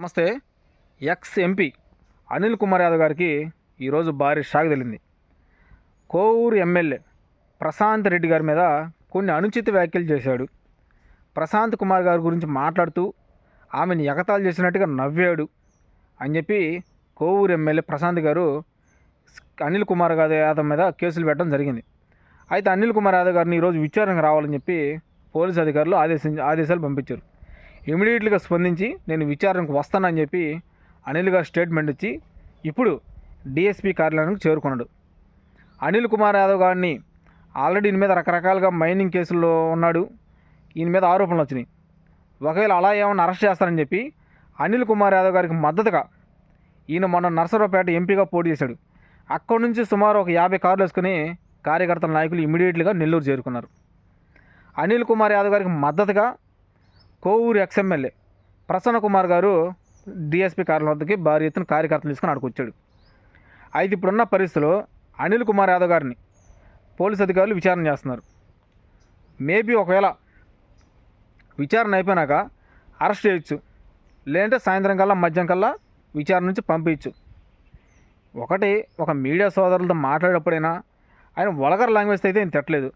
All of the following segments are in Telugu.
నమస్తే. ఎక్స్ ఎంపీ అనిల్ కుమార్ యాదవ్ గారికి ఈరోజు భారీ షాక్ తెలింది కోవూరు ఎమ్మెల్యే ప్రశాంత్ రెడ్డి గారి మీద కొన్ని అనుచిత వ్యాఖ్యలు చేశాడు. ప్రశాంత్ కుమార్ గారి గురించి మాట్లాడుతూ ఆమెను ఎగతాలు చేసినట్టుగా నవ్వాడు అని చెప్పి కోవూరు ఎమ్మెల్యే ప్రశాంత్ గారు అనిల్ కుమార్ గారి యాదవ్ మీద కేసులు పెట్టడం జరిగింది. అయితే అనిల్ కుమార్ యాదవ్ గారిని ఈరోజు విచారణకు రావాలని చెప్పి పోలీసు అధికారులు ఆదేశించి ఆదేశాలు పంపించారు. ఇమీడియట్గా స్పందించి నేను విచారణకు వస్తానని చెప్పి అనిల్ గారు స్టేట్మెంట్ ఇచ్చి ఇప్పుడు డిఎస్పీ కార్యాలయానికి చేరుకున్నాడు. అనిల్ కుమార్ యాదవ్ గారిని ఆల్రెడీ ఈయన మీద రకరకాలుగా మైనింగ్ కేసుల్లో ఉన్నాడు. ఈయన మీద ఆరోపణలు వచ్చినాయి. ఒకవేళ అలా ఏమన్నా అరెస్ట్ చేస్తారని చెప్పి అనిల్ కుమార్ యాదవ్ గారికి మద్దతుగా ఈయన మొన్న నర్సరావుపేట ఎంపీగా పోటీ చేశాడు. అక్కడి నుంచి సుమారు ఒక యాభై కార్లు వేసుకుని కార్యకర్తల నాయకులు ఇమీడియట్గా నెల్లూరు చేరుకున్నారు. అనిల్ కుమార్ యాదవ్ గారికి మద్దతుగా కోవూరు ఎక్స్ఎమ్మెల్యే ప్రసన్న కుమార్ గారు డిఎస్పీ కార్యాలయం వద్దకి భారీ ఎత్తున కార్యకర్తలు తీసుకుని అక్కడికి అయితే ఇప్పుడున్న పరిస్థితిలో అనిల్ కుమార్ యాదవ్ గారిని పోలీస్ అధికారులు విచారణ చేస్తున్నారు. మేబీ ఒకవేళ విచారణ అయిపోయినాక అరెస్ట్ చేయొచ్చు. లేదంటే సాయంత్రం కల్లా మధ్యాహ్నం కల్లా విచారణ నుంచి పంపించచ్చు ఒకటి ఒక మీడియా సోదరులతో మాట్లాడేటప్పుడైనా ఆయన వలగర్ లాంగ్వేజ్ అయితే ఏం తిట్టలేదు.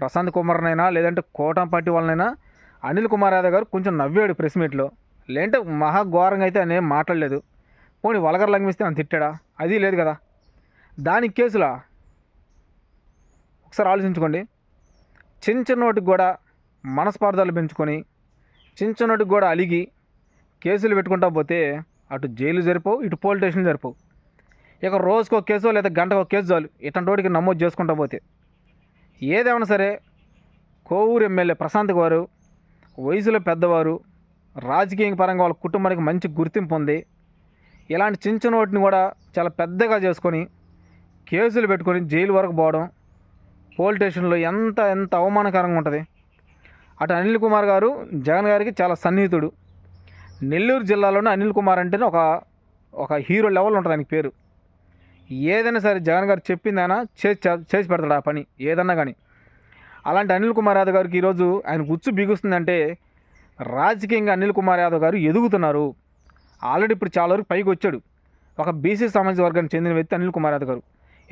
ప్రశాంత్ కుమార్నైనా లేదంటే కోటం పార్టీ వాళ్ళనైనా అనిల్ కుమార్ యాదవ్ గారు కొంచెం నవ్వాడు ప్రెస్ మీట్లో లేదంటే మహా ఘోరంగా అయితే ఆయన మాట్లాడలేదు. పోనీ వలగర్ లాంగ్వేజ్ అని తిట్టాడా? అది లేదు కదా. దానికి కేసులా? ఒకసారి ఆలోచించుకోండి. చిన్న చిన్నోటికి కూడా మనస్పార్థాలు పెంచుకొని చిన్న చిన్నోటికి కూడా అలిగి కేసులు పెట్టుకుంటా పోతే అటు జైలు జరిపోవు ఇటు పోలీస్ స్టేషన్ జరిపోవు. ఇక రోజుకో కేసు లేదా గంటకు ఒక కేసు చాలు. ఇట్లాంటి వాటికి నమోదు చేసుకుంటా పోతే. ఏదేమైనా సరే కోవూరు ఎమ్మెల్యే ప్రశాంత్ గారు వయసులో పెద్దవారు రాజకీయ పరంగా వాళ్ళ కుటుంబానికి మంచి గుర్తింపు ఉంది ఇలాంటి చిన్న చిన్న వాటిని కూడా చాలా పెద్దగా చేసుకొని కేసులు పెట్టుకొని జైలు వరకు పోవడం పోలీస్ స్టేషన్లో ఎంత ఎంత అవమానకరంగా ఉంటుంది. అటు అనిల్ కుమార్ గారు జగన్ గారికి చాలా సన్నిహితుడు. నెల్లూరు జిల్లాలోనే అనిల్ కుమార్ అంటేనే ఒక ఒక హీరో లెవెల్ ఉంటుంది ఆయనకి పేరు. ఏదైనా సరే జగన్ గారు చెప్పిందైనా చేసి చేసి పెడతాడు ఆ పని ఏదన్నా కానీ. అలాంటి అనిల్ కుమార్ యాదవ్ గారికి ఈరోజు ఆయన గుచ్చు బిగుస్తుందంటే రాజకీయంగా అనిల్ కుమార్ యాదవ్ గారు ఎదుగుతున్నారు. ఆల్రెడీ ఇప్పుడు చాలా వరకు పైకి వచ్చాడు. ఒక బీసీ సామాజిక వర్గానికి చెందిన వ్యక్తి అనిల్ కుమార్ యాదవ్ గారు.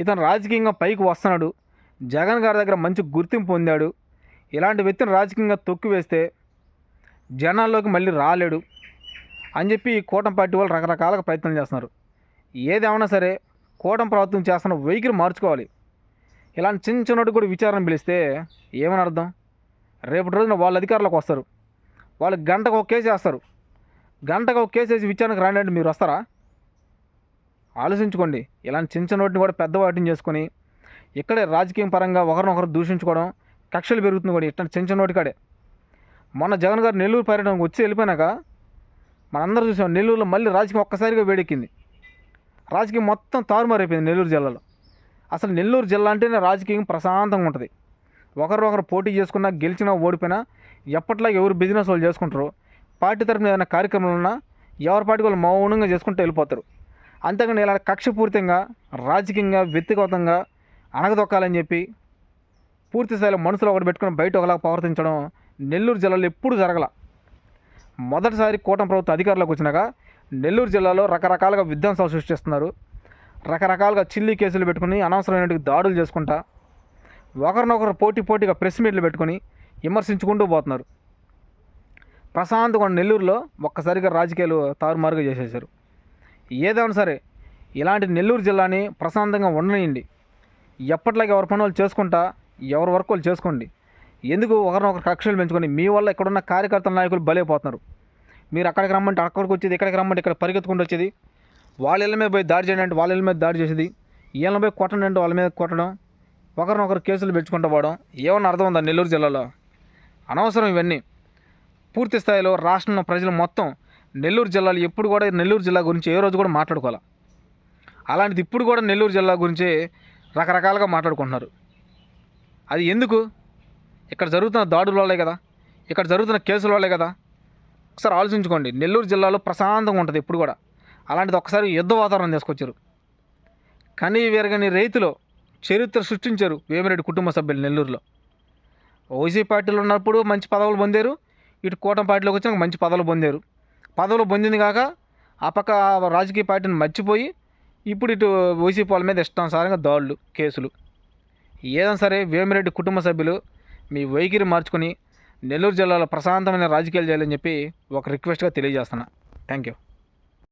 ఇతను రాజకీయంగా పైకి వస్తున్నాడు. జగన్ గారి దగ్గర మంచి గుర్తింపు పొందాడు. ఇలాంటి వ్యక్తిని రాజకీయంగా తొక్కి వేస్తే జనాల్లోకి మళ్ళీ రాలేడు అని చెప్పి ఈ కూటమి పార్టీ వాళ్ళు రకరకాలుగా ప్రయత్నం చేస్తున్నారు. ఏదేమైనా సరే కూటమి ప్రభుత్వం చేస్తున్న వైఖరి మార్చుకోవాలి. ఇలాంటి చిన్న చిన్నటి కూడా విచారణ పిలిస్తే ఏమని అర్థం? రేపటి రోజున వాళ్ళ అధికారులకు వస్తారు. వాళ్ళు గంటకు ఒక కేసు వేస్తారు. గంటకు ఒక కేసు వేసి విచారణకు రాండి అంటే మీరు వస్తారా? ఆలోచించుకోండి. ఇలాంటి చిన్న చిన్న వాటిని కూడా పెద్ద వాటిని చేసుకొని ఇక్కడే రాజకీయం పరంగా ఒకరినొకరు దూషించుకోవడం కక్షలు పెరుగుతుంది కూడా ఇట్లాంటి చిన్న చిన్న వాటికాడే మొన్న జగన్ గారు నెల్లూరు పర్యటనకు వచ్చి వెళ్ళిపోయినాక మనందరూ చూసాం నెల్లూరులో మళ్ళీ రాజకీయం ఒక్కసారిగా వేడెక్కింది. రాజకీయం మొత్తం తారుమారైపోయింది నెల్లూరు జిల్లాలో. అసలు నెల్లూరు జిల్లా అంటేనే రాజకీయం ప్రశాంతంగా ఉంటుంది. ఒకరినొకరు పోటీ చేసుకున్నా గెలిచినా ఓడిపోయినా ఎప్పట్లో ఎవరు బిజినెస్ వాళ్ళు చేసుకుంటారు? పార్టీ తరఫున ఏదైనా కార్యక్రమాలు ఉన్నా ఎవరి పార్టీ వాళ్ళు మౌనంగా చేసుకుంటూ వెళ్ళిపోతారు. అంతేగాని ఇలా కక్షపూరితంగా రాజకీయంగా వ్యక్తిగతంగా అణగదొక్కాలని చెప్పి పూర్తి స్థాయిలో మనసులో ఒకటి పెట్టుకుని బయట ఒకలా ప్రవర్తించడం నెల్లూరు జిల్లాలో ఎప్పుడు జరగల. మొదటిసారి కూటమి ప్రభుత్వ అధికారంలోకి వచ్చినాక నెల్లూరు జిల్లాలో రకరకాలుగా విధ్వంసాలు సృష్టిస్తున్నారు. రకరకాలుగా చిల్లీ కేసులు పెట్టుకుని అనవసరమైన దాడులు చేసుకుంటా ఒకరినొకరు పోటీ పోటీగా ప్రెస్ మీట్లు పెట్టుకొని విమర్శించుకుంటూ పోతున్నారు. ప్రశాంతంగా ఉన్న నెల్లూరులో ఒక్కసారిగా రాజకీయాలు తారుమారుగా చేసేశారు. ఏదైనా సరే ఇలాంటి నెల్లూరు జిల్లాని ప్రశాంతంగా ఉండనియండి. ఎప్పటిలాగా ఎవరి పని వాళ్ళు చేసుకుంటా ఎవరి వర్క్ వాళ్ళు చేసుకోండి. ఎందుకు ఒకరినొకరు కక్షలు పెంచుకొని మీ వల్ల ఇక్కడున్న కార్యకర్తల నాయకులు బలైపోతున్నారు? మీరు అక్కడికి రమ్మంటే అక్కడికి వచ్చేది ఇక్కడికి రమ్మంటే ఇక్కడ పరిగెత్తుకుంటూ వచ్చేది వాళ్ళ ఇళ్ళ మీద పోయి దాడి చేయండి అంటే వాళ్ళ ఇళ్ళ మీద దాడి చేసేది. వీళ్ళని పోయి కొట్టండి అంటే వాళ్ళ మీద కొట్టడం. ఒకరినొకరు కేసులు పెంచుకుంటూ పోవడం. ఏమన్నా అర్థం ఉందా నెల్లూరు జిల్లాలో? అనవసరం ఇవన్నీ. పూర్తి స్థాయిలో రాష్ట్రంలో ప్రజలు మొత్తం నెల్లూరు జిల్లాలో ఎప్పుడు కూడా నెల్లూరు జిల్లా గురించి ఏ రోజు కూడా మాట్లాడుకోవాలి? అలాంటిది ఇప్పుడు కూడా నెల్లూరు జిల్లా గురించి రకరకాలుగా మాట్లాడుకుంటున్నారు. అది ఎందుకు? ఇక్కడ జరుగుతున్న దాడుల వల్లే కదా? ఇక్కడ జరుగుతున్న కేసుల వల్లే కదా? ఒకసారి ఆలోచించుకోండి. నెల్లూరు జిల్లాలో ప్రశాంతంగా ఉంటుంది ఇప్పుడు కూడా. అలాంటిది ఒకసారి యుద్ధ వాతావరణం తీసుకొచ్చారు. కానీ వీరగని రైతులు చరిత్ర సృష్టించారు వేమిరెడ్డి కుటుంబ సభ్యులు నెల్లూరులో. ఓసీ పార్టీలో ఉన్నప్పుడు మంచి పదవులు పొందారు ఇటు కూటమి పార్టీలోకి వచ్చినాక మంచి పదవులు పొందారు. పదవులు పొందింది కాక ఆ పక్క రాజకీయ పార్టీని మర్చిపోయి ఇప్పుడు ఇటు ఓసీ పాల మీద ఇష్టానుసారంగా దాడులు కేసులు. ఏదైనా సరే వేమిరెడ్డి కుటుంబ సభ్యులు మీ వైఖరి మార్చుకొని నెల్లూరు జిల్లాలో ప్రశాంతమైన రాజకీయాలు చేయాలని చెప్పి ఒక రిక్వెస్ట్గా తెలియజేస్తున్నా. Thank you